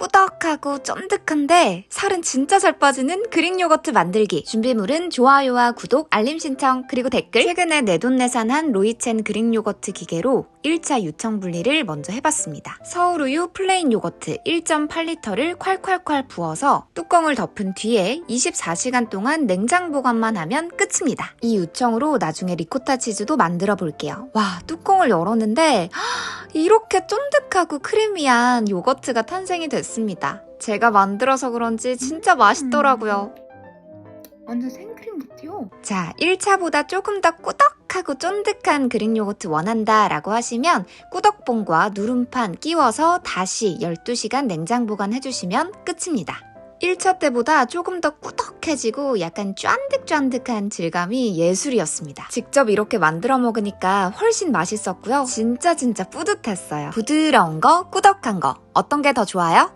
꾸덕하고 쫀득한데 살은 진짜 잘 빠지는 그릭 요거트 만들기. 준비물은 좋아요와 구독, 알림 신청, 그리고 댓글. 최근에 내돈내산한 로이첸 그릭 요거트 기계로 1차 유청 분리를 먼저 해봤습니다. 서울 우유 플레인 요거트 1.8리터를 콸콸콸 부어서 뚜껑을 덮은 뒤에 24시간 동안 냉장 보관만 하면 끝입니다. 이 유청으로 나중에 리코타 치즈도 만들어 볼게요. 와, 뚜껑을 열었는데 이렇게 쫀득하고 크리미한 요거트가 탄생이 됐습니다. 제가 만들어서 그런지 진짜 맛있더라고요. 완전 생크림 같아요. 자, 1차보다 조금 더 꾸덕하고 쫀득한 그릭 요거트 원한다 라고 하시면 꾸덕봉과 누름판 끼워서 다시 12시간 냉장 보관해주시면 끝입니다. 1차 때보다 조금 더 꾸덕해지고 약간 쫀득쫀득한 질감이 예술이었습니다. 직접 이렇게 만들어 먹으니까 훨씬 맛있었고요. 진짜 진짜 뿌듯했어요. 부드러운 거, 꾸덕한 거. 어떤 게 더 좋아요?